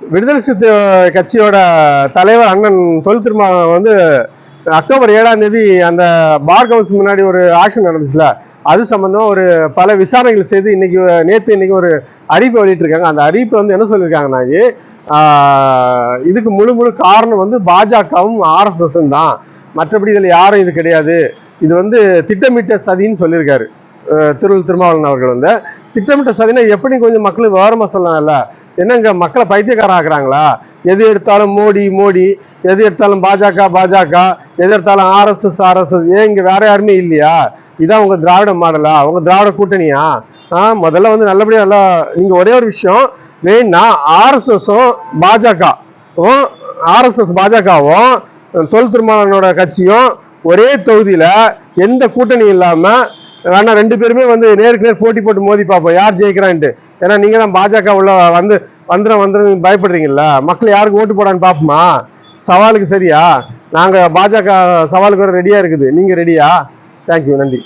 விடுதலை சிறுத்தை கட்சியோட தலைவர் அண்ணன் தொல் திருமாவளவன் வந்து அக்டோபர் ஏழாம் தேதி அந்த பார் கவுன்ஸ் முன்னாடி ஒரு ஆக்ஷன் நடந்துச்சுல அது சம்பந்தமாக ஒரு பல விசாரணைகள் செய்து இன்னைக்கு நேற்று இன்னைக்கு ஒரு அறிவிப்பை வெளியிட்டிருக்காங்க. அந்த அறிவிப்பை வந்து என்ன சொல்லியிருக்காங்கன்னாக்கி இதுக்கு முழு முழு காரணம் வந்து பாஜகவும் ஆர்எஸ்எஸும் தான். மற்றபடி இதில் யாரும் இது கிடையாது. இது வந்து திட்டமிட்ட சதின்னு சொல்லியிருக்காரு அஹ், திருமாவளன் திருமாவளவன் அவர்கள் வந்து. திட்டமிட்ட சதினா எப்படி கொஞ்சம் மக்களுக்கு விவரமா சொல்லலாம்ல? என்னங்க மக்களை பைத்தியக்காரன் ஆக்குறாங்களா எது எடுத்தாலும் மோடி மோடி. எது எடுத்தாலும் பாஜக பாஜக. எது எடுத்தாலும் ஆர்எஸ்எஸ் ஆர்எஸ்எஸ் ஏன் இங்கே வேற யாருமே இல்லையா? இதான் உங்கள் திராவிட மாடலா? உங்கள் திராவிட கூட்டணியா? ஆ முதல்ல வந்து நல்லபடியாக நல்லா இங்கே ஒரே ஒரு விஷயம். வேணா ஆர்எஸ்எஸும் பாஜகவும் ஆர்எஸ்எஸ் பாஜகவும் தொல் திருமாவளவனோட கட்சியும் ஒரே தொகுதியில் எந்த கூட்டணி இல்லாமல் வேணா ரெண்டு பேருமே வந்து நேருக்கு நேர் போட்டி போட்டு மோதி பார்ப்போம். யார் ஜெயிக்கிறான்ட்டு. ஏன்னா நீங்க தான் பாஜக உள்ள வந்து வந்துடும் வந்துடும் பயப்படுறீங்கல்ல? மக்கள் யாருக்கு ஓட்டு போடான்னு பார்ப்போமா? சவாலுக்கு சரியா? நாங்கள் பாஜக சவாலுக்கு வர ரெடியாக இருக்குது. நீங்கள் ரெடியா தேங்க்யூ நன்றி.